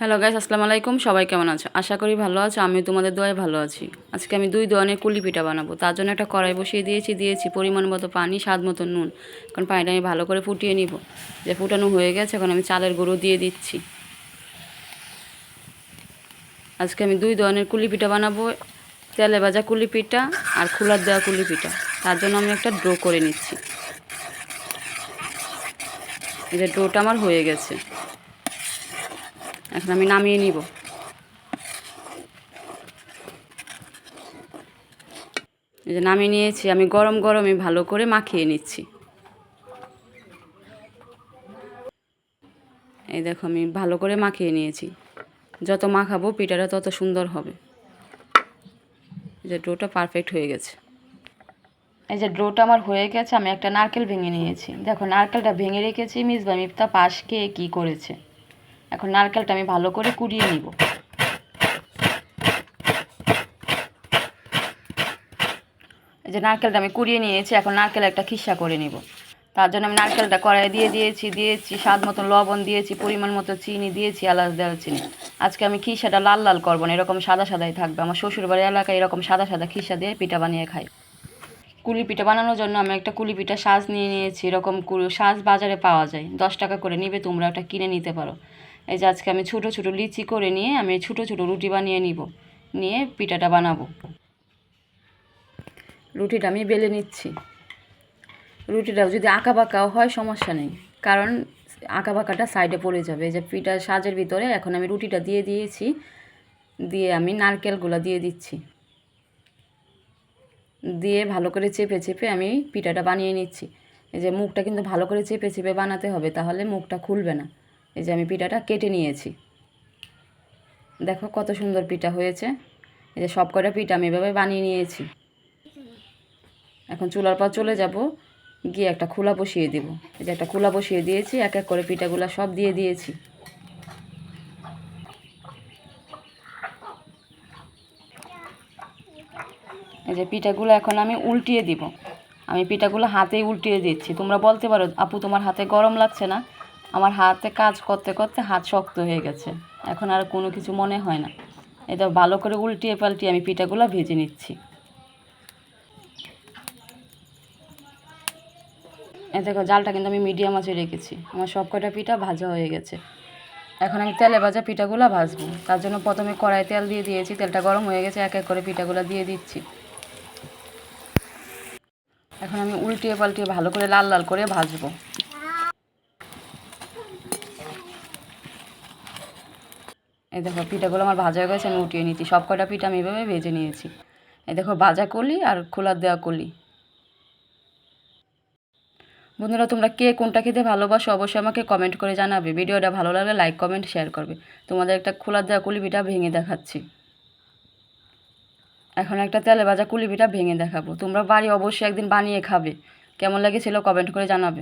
Hello guys, আসসালামু আলাইকুম। সবাই কেমন আছো? আশা করি ভালো আছো আমি তোমাদের দোয়ায় ভালো আছি। আজকে আমি দুই ধরনের কুলি পিঠা বানাবো। তার জন্য একটা কড়াই বসিয়ে দিয়েছি দিয়েছি পরিমাণ মতো পানি, স্বাদ মতো নুন। এখন পানিটা আমি ভালো করে ফুটিয়ে নিব। যে ফুটানো হয়ে গেছে, এখন আমি চালের গুঁড়ো দিয়ে দিচ্ছি। আজকে আমি দুই ধরনের কুলি পিঠা বানাবো। তেলে ভাজা কুলি পিঠা আর খোলার দেওয়া কুলি পিঠা। তার জন্য আমি একটা ড্রো করে নিচ্ছি। এই যে ড্রোটা আমার হয়ে গেছে। এখন আমি নামিয়ে নিব। এই যে নামিয়ে নিয়েছি, আমি গরম গরমে ভালো করে মাখিয়ে নিচ্ছি। এই দেখো, আমি ভালো করে মাখিয়ে নিয়েছি। যত মাখাবো পিঠাটা তত সুন্দর হবে। এই যে ডোটা পারফেক্ট হয়ে গেছে। এই যে ডোটা আমার হয়ে গেছে, আমি একটা নারকেল ভেঙে নিয়েছি। দেখো, নারকেলটা ভেঙে রেখেছি মিসবা মিফতা পাশ খেয়ে কী করেছে। এখন নারকেলটা আমি ভালো করে কুড়িয়ে নিব। এই যে নারকেলটা আমি কুড়িয়ে নিয়েছি, এখন নারকেল একটা খিসা করে নিব। তার জন্য আমি নারকেলটা কড়াই দিয়ে দিয়েছি দিয়েছি স্বাদ মতো লবণ দিয়েছি, পরিমাণ মতো চিনি দিয়েছি, এলাচ দেওয়া চিনি আজকে আমি খিসাটা লাল লাল করব না, এরকম সাদা সাদাই থাকবে। আমার শ্বশুরবাড়ির এলাকায় এরকম সাদা সাদা খিসা দিয়ে পিঠা বানিয়ে খাই। কুলি পিঠা বানানোর জন্য আমি একটা কুলি পিঠা সাজ নিয়ে নিয়েছি, এরকম সাজ বাজারে পাওয়া যায়। দশ টাকা করে নিবে, তোমরা একটা কিনে নিতে পারো। এই যে আজকে আমি ছোটো ছোটো লিচি করে নিয়ে আমি ছোটো ছোটো রুটি বানিয়ে নিব, নিয়ে পিঠাটা বানাবো। রুটিটা আমি বেলে নিচ্ছি। রুটিটাও যদি আঁকা বাঁকাও হয় সমস্যা নেই, কারণ আঁকা বাঁকাটা সাইডে পড়ে যাবে। যে পিঠা সাজের ভিতরে এখন আমি রুটিটা দিয়ে দিয়েছি, দিয়ে আমি নারকেলগুলো দিয়ে দিচ্ছি। দিয়ে ভালো করে চেপে চেপে আমি পিঠাটা বানিয়ে নিচ্ছি। এই যে মুখটা কিন্তু ভালো করে চেপে চেপে বানাতে হবে, তাহলে মুখটা খুলবে না। এই যে আমি পিঠাটা কেটে নিয়েছি। দেখো কত সুন্দর পিঠা হয়েছে। এই যে সব কটা পিঠা আমি এভাবে বানিয়ে নিয়েছি। এখন চুলার পর চলে যাব, গিয়ে একটা খোলা বসিয়ে দেবো। এই যে একটা খোলা বসিয়ে দিয়েছি, এক এক করে পিঠাগুলো সব দিয়ে দিয়েছি। এই যে পিঠাগুলো এখন আমি উল্টিয়ে দিব। আমি পিঠাগুলো হাতেই উল্টিয়ে দিচ্ছি। তোমরা বলতে পারো, আপু, তোমার হাতে গরম লাগছে না? আমার হাতে কাজ করতে করতে হাত শক্ত হয়ে গেছে। এখন আর কোনো কিছু মনে হয় না। এটা ভালো করে উল্টিয়ে পাল্টিয়ে আমি পিঠাগুলো ভেজে নিচ্ছি। এ দেখো, জালটা কিন্তু আমি মিডিয়াম আঁচে রেখেছি। আমার সব কটা পিঠা ভাজা হয়ে গেছে। এখন আমি তেলে ভাজা পিঠাগুলো ভাজবো। তার জন্য প্রথমে কড়াই তেল দিয়ে দিয়েছি। তেলটা গরম হয়ে গেছে, এক এক করে পিঠাগুলো দিয়ে দিচ্ছি। এখন আমি উল্টিয়ে পাল্টিয়ে ভালো করে লাল লাল করে ভাজবো। এই দেখো, পিঠাগুলো আমার ভাজা হয়ে গেছে, আমি উঠিয়ে নিচ্ছি। সব কটা পিঠা আমি এভাবে ভেজে নিয়েছি। এই দেখো, ভাজা কলি আর খোলার দেওয়া কলি। বন্ধুরা, তোমরা কে কোনটা খেতে ভালোবাসো অবশ্যই আমাকে কমেন্ট করে জানাবে। ভিডিওটা ভালো লাগলে লাইক কমেন্ট শেয়ার করবে। তোমাদের একটা খোলার দেওয়া কুলি পিঠা ভেঙে দেখাচ্ছি। এখন একটা তেলে ভাজা কুলি পিঠা ভেঙে দেখাবো। তোমরা বাড়ি অবশ্যই একদিন বানিয়ে খাবে। কেমন লেগেছিল কমেন্ট করে জানাবে।